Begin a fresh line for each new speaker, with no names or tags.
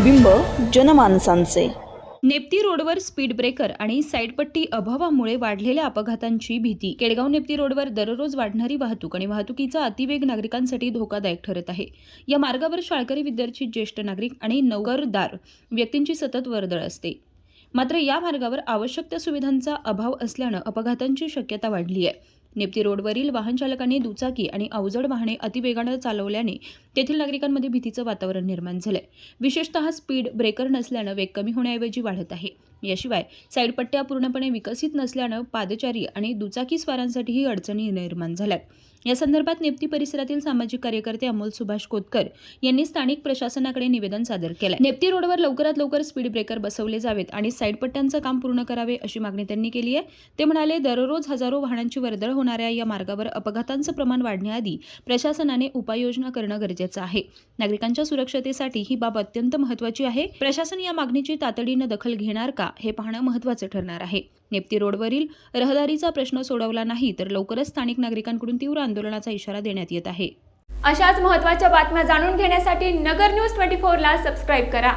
प्रतिबिंब जनमानसांचे.
नेप्ती रोडवर speed breaker आणि साईडपट्टी अभावामुळे वाढलेल्या अपघातांची भीती. केडगाव नेप्ती रोडवर दररोज वाढणारी वाहतूक आणि वाहतुकीचा अतिवेग नागरिकांसाठी धोकादायक ठरत आहे. या मार्गावर शाळकरी विद्यार्थी ज्येष्ठ नागरिक आणि नौकरदार व्यक्तींची सतत वर्दळ असते. मात्र या मार्गावर आवश्यक त्या सुविधांचा अभाव असल्यानं अपघातांची शक्यता वाढली आहे नेप्ती रोडवरील वाहन चालकांनी दुचाकी आणि अवजड वाहने अतिवेगानं चालवल्याने तेथील नागरिकांमध्ये भीतीचं वातावरण निर्माण झालंय. विशेषतः स्पीड ब्रेकर नसल्यानं वेग कमी होण्याऐवजी वाढत आहे. याशिवाय साईडपट्ट्या पूर्णपणे विकसित नसल्यानं पादचारी आणि दुचाकी स्वारांसाठीही अडचणी निर्माण झाल्यात. या संदर्भात नेप्ती परिसरातील सामाजिक कार्यकर्ते अमोल सुभाष कोतकर यांनी स्थानिक प्रशासनाकडे निवेदन सादर केलं नेप्ती रोडवर लवकरात लवकर स्पीड ब्रेकर बसवले जावेत आणि साईडपट्ट्यांचं काम पूर्ण करावे अशी मागणी त्यांनी केली आहे. ते म्हणाले दररोज हजारो वाहनांची वर्दळ होणाऱ्या या मार्गावर अपघातांचं प्रमाण वाढण्याआधी प्रशासनाने उपाययोजना करणं गरजेचं गरजेचं आहे. नागरिकांच्या सुरक्षतेसाठी ही बाब अत्यंत महत्वाची आहे. प्रशासन या मागणीची तातडीनं दखल घेणार का हे पाहणं महत्वाचं ठरणार आहे. नेप्ती रोडवरील रहदारीचा प्रश्न सोडवला नाही तर लवकरच स्थानिक नागरिकांकडून तीव्र आंदोलनाचा इशारा देण्यात येत आहे.
अशाच महत्त्वाच्या बातम्या जाणून घेण्यासाठी नगर न्यूज ट्वेंटी फोरला सबस्क्राईब करा.